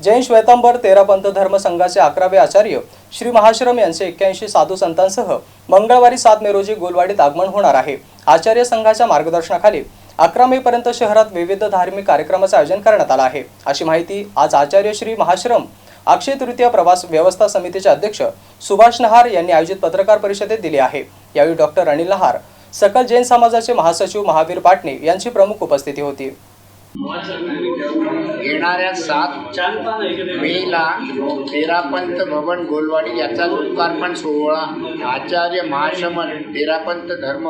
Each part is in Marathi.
जैन श्वेतांबर तेरा पंथ धर्म संघाचे अकरावे आचार्य श्री महाश्रम यांचे एक्क्याऐंशी साधू संतांसह मंगळवारी सात मे रोजी गोलवाडीत आगमन होणार आहे. आचार्य संघाच्या मार्गदर्शनाखाली अकरा मे पर्यंत शहरात विविध धार्मिक कार्यक्रमाचे आयोजन करण्यात आलं आहे. अशी माहिती आज आचार्य श्री महाश्रम अक्षय तृतीय प्रवास व्यवस्था समितीचे अध्यक्ष सुभाष नहार यांनी आयोजित पत्रकार परिषदेत दिली आहे. यावेळी डॉक्टर अनिल नहार सकल जैन समाजाचे महासचिव महावीर पाटणे यांची प्रमुख उपस्थिती होती. येणाऱ्या सात मेला तेरापंत भवन गोलवाडी याचा लोकार्पण सोहळा. आचार्य महाशमन तेरापंत धर्म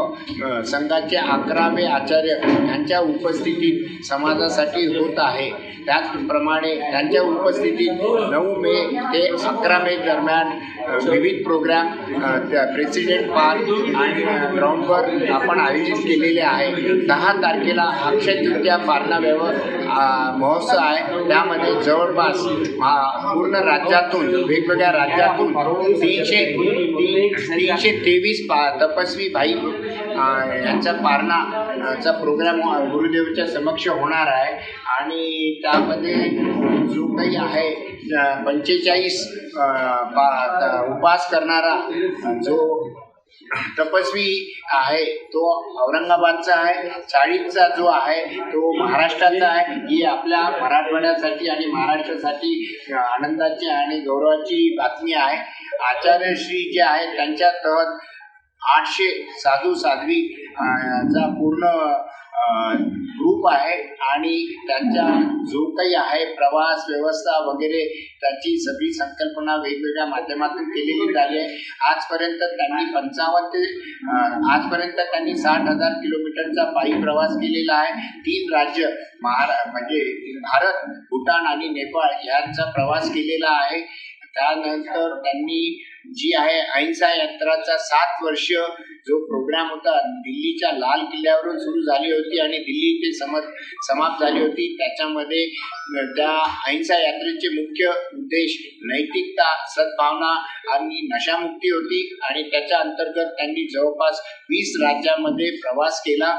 संघाचे अकरावे आचार्य यांच्या उपस्थितीत समाजासाठी होत आहे. त्याचप्रमाणे त्यांच्या उपस्थितीत नऊ मे ते अकरा मे दरम्यान विविध प्रोग्राम प्रेसिडेंट पार्क आणि ग्राउंडवर आपण आयोजित केलेले आहे. दहा तारखेला अक्षय तृतीया पालना व्यव महोत्सव आहे. त्यामध्ये जवळपास पूर्ण राज्यातून वेगवेगळ्या राज्यातून तीनशे तीनशे तेवीस पा तपस्वी भाई यांचा पारणा चा प्रोग्राम गुरुदेवच्या समक्ष होणार आहे. आणि त्यामध्ये जो काही आहे पंचेचाळीस उपास करणारा जो तपस्वी आहे तो औरंगाबादचा आहे चाळीसचा जो आहे तो महाराष्ट्राचा आहे ही आपल्या मराठवाड्यासाठी आणि महाराष्ट्रासाठी आनंदाची आणि गौरवाची बातमी आहे. आचार्यश्री जे आहे त्यांच्या तहत आठशे साधू साध्वी चा पूर्ण ग्रुप आहे आणि त्यांच्या जो काही आहे प्रवास व्यवस्था वगैरे त्याची सगळी संकल्पना वेगवेगळ्या माध्यमातून केलेली झाली आहे. आजपर्यंत त्यांनी पंचावन्न ते आजपर्यंत त्यांनी साठ हजार किलोमीटरचा पायी प्रवास केलेला आहे. तीन राज्य महारा म्हणजे भारत भूटान आणि नेपाळ यांचा प्रवास केलेला आहे. त्यानंतर त्यांनी जी आहे अहिंसा यंत्राचा सात वर्ष जो प्रोग्राम होता दिल्लीच्या लाल किल्ल्यावरून सुरू झाली होती आणि दिल्ली ते समज समाप्त झाली होती. त्याच्यामध्ये त्या अहिंसा यात्रेचे मुख्य उद्देश नैतिकता सद्भावना आणि नशामुक्ती होती. आणि त्याच्या अंतर्गत त्यांनी जवळपास वीस राज्यामध्ये प्रवास केला.